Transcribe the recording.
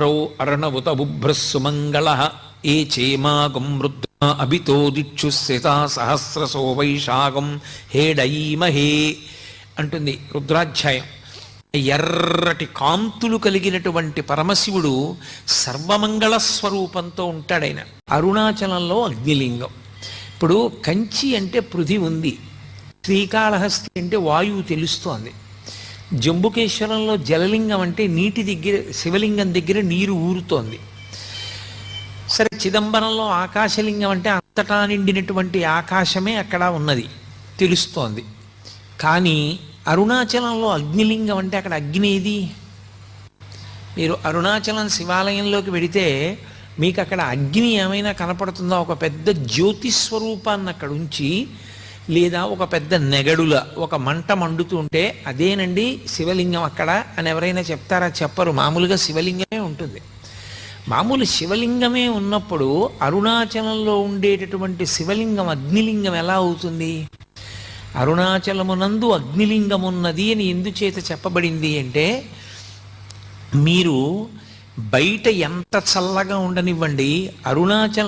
రౌ అర్ణవుత బుభ్రస్సుమంగళ ఏ చేమాగం రుద్ర అభితో దిక్షుస్థితా సహస్రసో వైశాగం హేడైమహే అంటుంది రుద్రాధ్యాయం. ఎర్రటి కాంతులు కలిగినటువంటి పరమశివుడు సర్వమంగళ స్వరూపంతో ఉంటాడైన. అరుణాచలంలో అగ్నిలింగం. ఇప్పుడు కంచి అంటే పృథి ఉంది శ్రీకాళహస్తి అంటే వాయువు తెలుస్తోంది. జంబుకేశ్వరంలో జలలింగం అంటే నీటి దగ్గర శివలింగం దగ్గర నీరు ఊరుతోంది. సరే చిదంబరంలో ఆకాశలింగం అంటే అంతటా నిండినటువంటి ఆకాశమే అక్కడ ఉన్నది తెలుస్తోంది. కానీ అరుణాచలంలో అగ్నిలింగం అంటే అక్కడ అగ్ని ఏది? మీరు అరుణాచలం శివాలయంలోకి వెడితే మీకు అక్కడ అగ్ని ఏమైనా కనపడుతుందా? ఒక పెద్ద జ్యోతి స్వరూపాన్ని అక్కడ ఉంచి లేదా ఒక పెద్ద నెగడుల ఒక మంట మండుతూ ఉంటే అదేనండి శివలింగం అక్కడ అని ఎవరైనా చెప్తారా? చెప్పరు. మామూలుగా శివలింగమే ఉంటుంది. మామూలు శివలింగమే ఉన్నప్పుడు అరుణాచలంలో ఉండేటటువంటి శివలింగం అగ్నిలింగం ఎలా అవుతుంది? అరుణాచలమునందు అగ్నిలింగం ఉన్నది అని ఎందుచేత చెప్పబడింది అంటే మీరు బయట ఎంత చల్లగా ఉండనివ్వండి అరుణాచలం